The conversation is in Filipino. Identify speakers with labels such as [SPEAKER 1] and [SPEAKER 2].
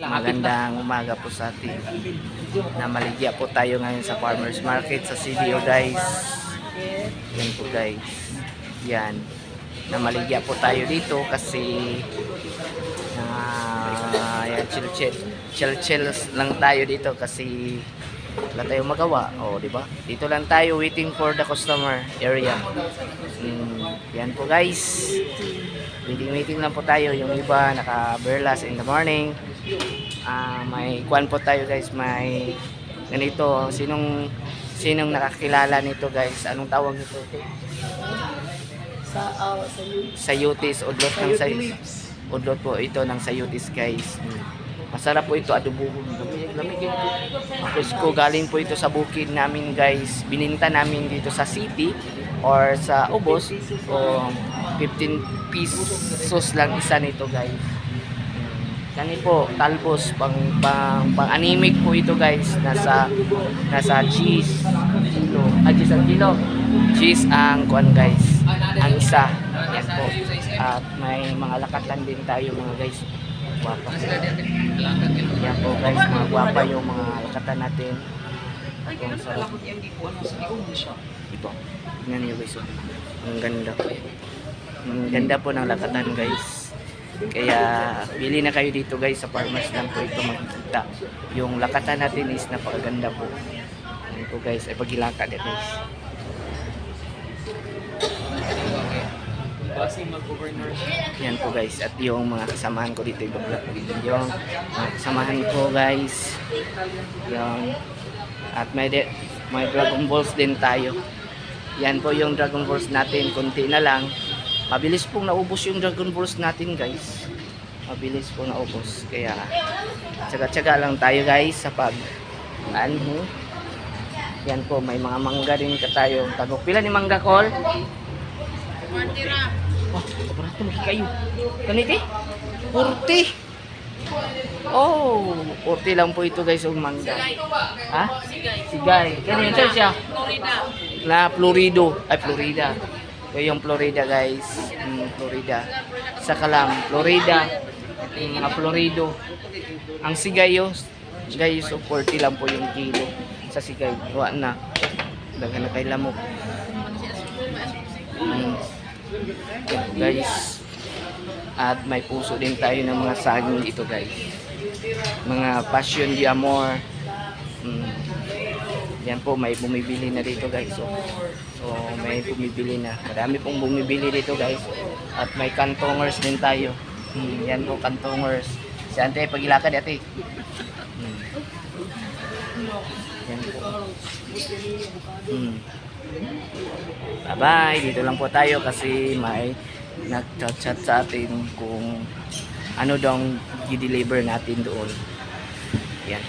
[SPEAKER 1] Magandang umaga po sa atin. Namaligya po tayo ngayon sa farmers market sa CDO guys. Yan po guys. Yan. Namaligya po tayo dito kasi na yan, chill chill chill chill lang tayo dito kasi wala tayong magawa. O, di ba? Dito lang tayo waiting for the customer area. Mm, yan po guys. Waiting waiting lang po tayo. Yung iba naka-berlas in the morning. Ah, may kwan po tayo guys, may ganito, sinong sinong nakakilala nito guys? Anong tawag nito?
[SPEAKER 2] Sa, uh, sa.
[SPEAKER 1] Sayutis, udlot ng say udlot po ito ng sayutis guys. Hmm. Masarap po ito, adobohon. Lamig, ito. Presko, galing po ito sa bukid namin guys. Bininta namin dito sa city or sa Ubos. O 15 pesos lang isa nito guys. Kani po, talbos pang pang pang anemic po ito guys. Nasa nasa cheese kilo. Ah, cheese ang kilo. Cheese ang kuan guys. Ang isa. Yan po. At may mga lakatan din tayo mga guys. Guwapa. Yan po guys, mga guwapa yung mga lakatan natin. Kung sarap. Ito. Tingnan niyo guys. Ang ganda po. Ang ganda po ng lakatan guys. Kaya bili na kayo dito guys sa farmers lang po ito makikita. Yung lakatan natin is napakaganda po. Yan po guys, ay pagilaka din guys. Yan po guys, at yung mga kasamahan ko dito yung yung mga kasamahan ko guys. Yung at may de, may Dragon Balls din tayo. Yan po yung Dragon Balls natin, konti na lang. Mabilis pong naubos yung Dragon Balls natin guys. Mabilis pong naubos. Kaya tsaga-tsaga lang tayo guys sa pag ano. Yan po, may mga mangga din ka tayo. Tagok pila ni mangga call? Oh, barato mo kayo. Kaniti? 40. Oh, 40 lang po ito guys yung mangga. Ha? Sigay. Ganyan siya siya. Na Florido. Ay, Florida. Yung Florida guys. Mm, Florida. Sa Kalam. Florida. Mm, na Florido. Ang sigay guys, so 40 lang po yung kilo sa sigay. Wa na. Daghan na kay lamok. Mm. Guys. At may puso din tayo ng mga saging dito guys. Mga passion di amor. Yan po, may bumibili na dito guys. So, so may bumibili na. Marami pong bumibili dito guys. At may kantongers din tayo. Mm, yan po, kantongers. Si ante, pagilakad ate. Mm. Yan po. Mm. Bye-bye. Dito lang po tayo kasi may nag-chat sa atin kung ano daw i-deliver natin doon. Yan.